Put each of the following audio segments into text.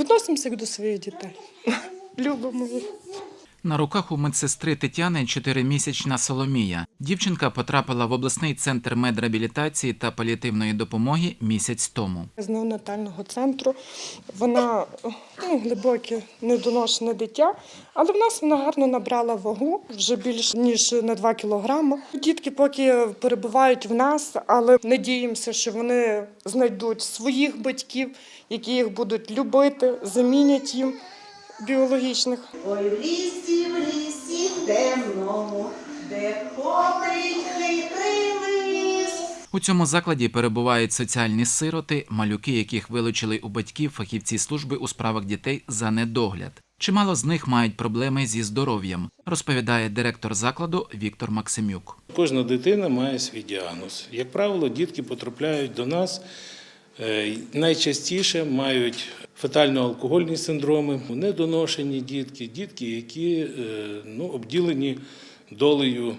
Відносимося до своїх дітей. Любимо їх. На руках у медсестри Тетяни чотиримісячна Соломія. Дівчинка потрапила в обласний центр медреабілітації та паліативної допомоги місяць тому. З неонатального центру вона ну, глибоке недоношене дитя, але в нас вона гарно набрала вагу вже більше ніж на 2 кілограми. Дітки поки перебувають в нас, але надіємося, що вони знайдуть своїх батьків, які їх будуть любити, замінять їм біологічних. Ой, в лісі, в лісі темному, де ходить хитрий лис. У цьому закладі перебувають соціальні сироти, малюки, яких вилучили у батьків фахівці служби у справах дітей за недогляд. Чимало з них мають проблеми зі здоров'ям, розповідає директор закладу Віктор Максимюк. Кожна дитина має свій діагноз. Як правило, дітки потрапляють до нас найчастіше мають фетально-алкогольні синдроми, недоношені дітки, дітки, які е, ну, обділені долею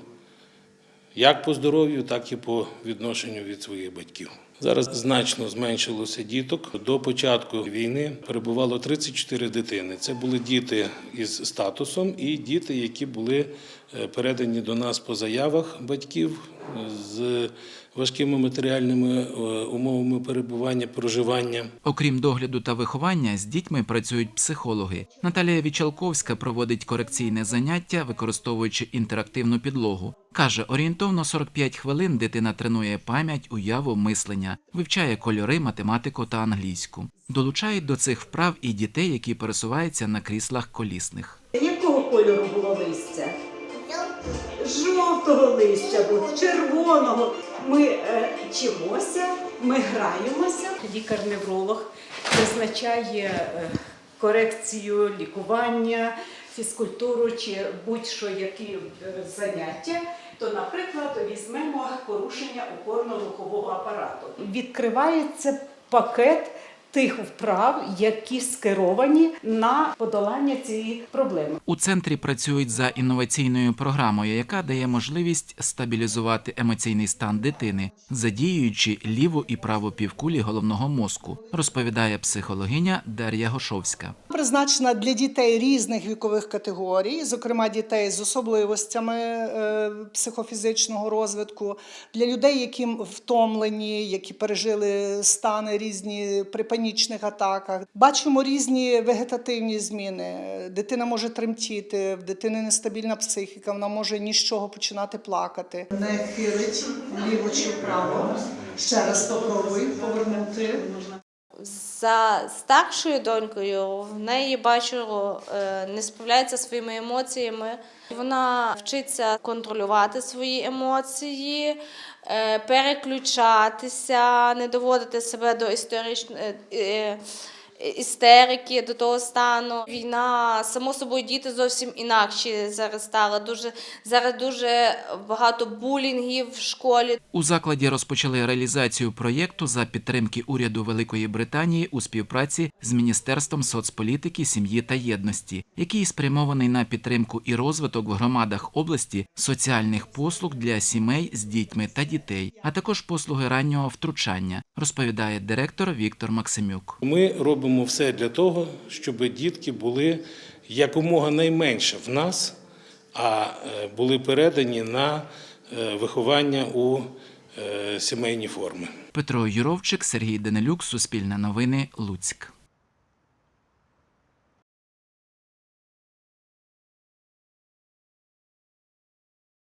як по здоров'ю, так і по відношенню від своїх батьків. Зараз значно зменшилося діток. До початку війни перебувало 34 дитини. Це були діти із статусом і діти, які були е, передані до нас по заявах батьків з важкими матеріальними е, умовами перебування, проживання. Окрім догляду та виховання, з дітьми працюють психологи. Наталія Вічалковська проводить корекційне заняття, використовуючи інтерактивну підлогу. Каже, орієнтовно 45 хвилин дитина тренує пам'ять, уяву, мислення, вивчає кольори, математику та англійську. Долучають до цих вправ і дітей, які пересуваються на кріслах колісних. Якого кольору? Жовтого листя було, червоного. Ми е, вчимося, ми граємося. Лікар-невролог призначає е, корекцію, лікування, фізкультуру чи будь-що які е, заняття, то, наприклад, візьмемо порушення опорно-рухового апарату. Відкривається пакет тих вправ, які скеровані на подолання цієї проблеми. У центрі працюють за інноваційною програмою, яка дає можливість стабілізувати емоційний стан дитини, задіюючи ліву і праву півкулі головного мозку, розповідає психологиня Дар'я Гошовська. Призначена для дітей різних вікових категорій, зокрема дітей з особливостями е, психофізичного розвитку, для людей, які втомлені, які пережили стани різні при панічних атаках. Бачимо різні вегетативні зміни. Дитина може тремтіти, в дитини нестабільна психіка, вона може ні з чого починати плакати. Не хилить вліво чи вправо. Ще раз спробуй повернути. За старшою донькою в неї бачу, е, не справляється своїми емоціями. Вона вчиться контролювати свої емоції, е, переключатися, не доводити себе до історичної. Істерики до того стану. Війна, само собою, діти зовсім інакші зараз стали. Дуже зараз дуже багато булінгів в школі. У закладі розпочали реалізацію проєкту за підтримки уряду Великої Британії у співпраці з Міністерством соцполітики, сім'ї та єдності, який спрямований на підтримку і розвиток в громадах області соціальних послуг для сімей з дітьми та дітей, а також послуги раннього втручання, розповідає директор Віктор Максимюк. Ми робимо все для того, щоб дітки були якомога найменше в нас, а е, були передані на е, виховання у е, сімейні форми. Петро Юровчик, Сергій Данилюк, Суспільне новини, Луцьк.